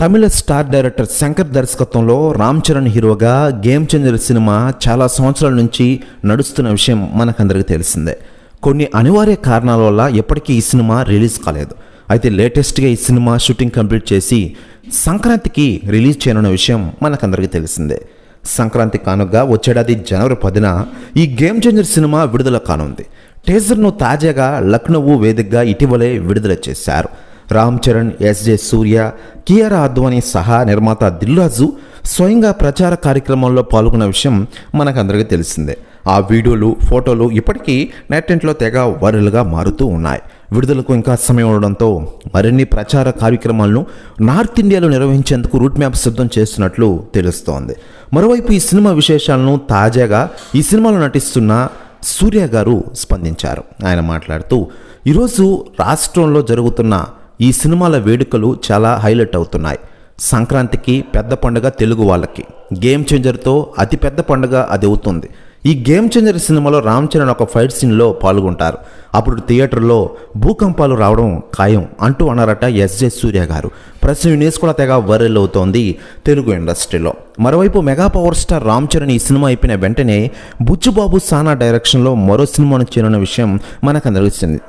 తమిళ star director Shankar దర్శకత్వంలో రామ్ చరణ్ హీరోగా game changer cinema చాలా సంవత్సరాల నుంచి నడుస్తున్న విషయం మనకందరికీ తెలిసిందే. కొన్ని అనివార్య కారణాల వల్ల ఎప్పటికీ ఈ సినిమా రిలీజ్ కాలేదు. అయితే లేటెస్ట్గా ఈ సినిమా షూటింగ్ కంప్లీట్ చేసి సంక్రాంతికి రిలీజ్ చేయనున్న విషయం మనకందరికీ తెలిసిందే. సంక్రాంతి కానుగా వచ్చేడాది జనవరి పదిన ఈ గేమ్ చేంజర్ సినిమా విడుదల కానుంది. టీజర్ను తాజాగా లక్నో వేదికగా ఇటీవలే విడుదల చేశారు. రామ్ చరణ్ ఎస్జే సూర్య కియారా అద్వానీ సహా నిర్మాత దిల్రాజు స్వయంగా ప్రచార కార్యక్రమంలో పాల్గొన్న విషయం మనకందరికీ తెలిసిందే. ఆ వీడియోలు ఫోటోలు ఇప్పటికీ నెట్టింట్లో తెగ వైరల్గా మారుతూ ఉన్నాయి. విడుదలకు ఇంకా సమయం ఉండడంతో మరిన్ని ప్రచార కార్యక్రమాలను నార్త్ ఇండియాలో నిర్వహించేందుకు రూట్ మ్యాప్ సిద్ధం చేస్తున్నట్లు తెలుస్తోంది. మరోవైపు ఈ సినిమా విశేషాలను తాజాగా ఈ సినిమాలో నటిస్తున్న సూర్య గారు స్పందించారు. ఆయన మాట్లాడుతూ ఈరోజు రాష్ట్రంలో జరుగుతున్న ఈ సినిమాల వేడుకలు చాలా హైలైట్ అవుతున్నాయి. సంక్రాంతికి పెద్ద పండుగ తెలుగు వాళ్ళకి. గేమ్ చేంజర్తో అతి పెద్ద పండుగ అది అవుతుంది. ఈ గేమ్ చేంజర్ సినిమాలో రామ్ చరణ్ ఒక ఫైట్ సీన్లో పాల్గొంటారు. అప్పుడు థియేటర్లో భూకంపాలు రావడం ఖాయం అంటూ అన్నారట ఎస్జే సూర్య గారు. ప్రస్తుతం ఈ న్యూస్ కూడా తెగ వైరల్ అవుతోంది తెలుగు ఇండస్ట్రీలో. మరోవైపు mega power star Ram Charan ఈ సినిమా అయిపోయిన వెంటనే బుచ్చుబాబు సానా డైరెక్షన్లో మరో సినిమాను చేరిన విషయం మనకు తెలిసింది.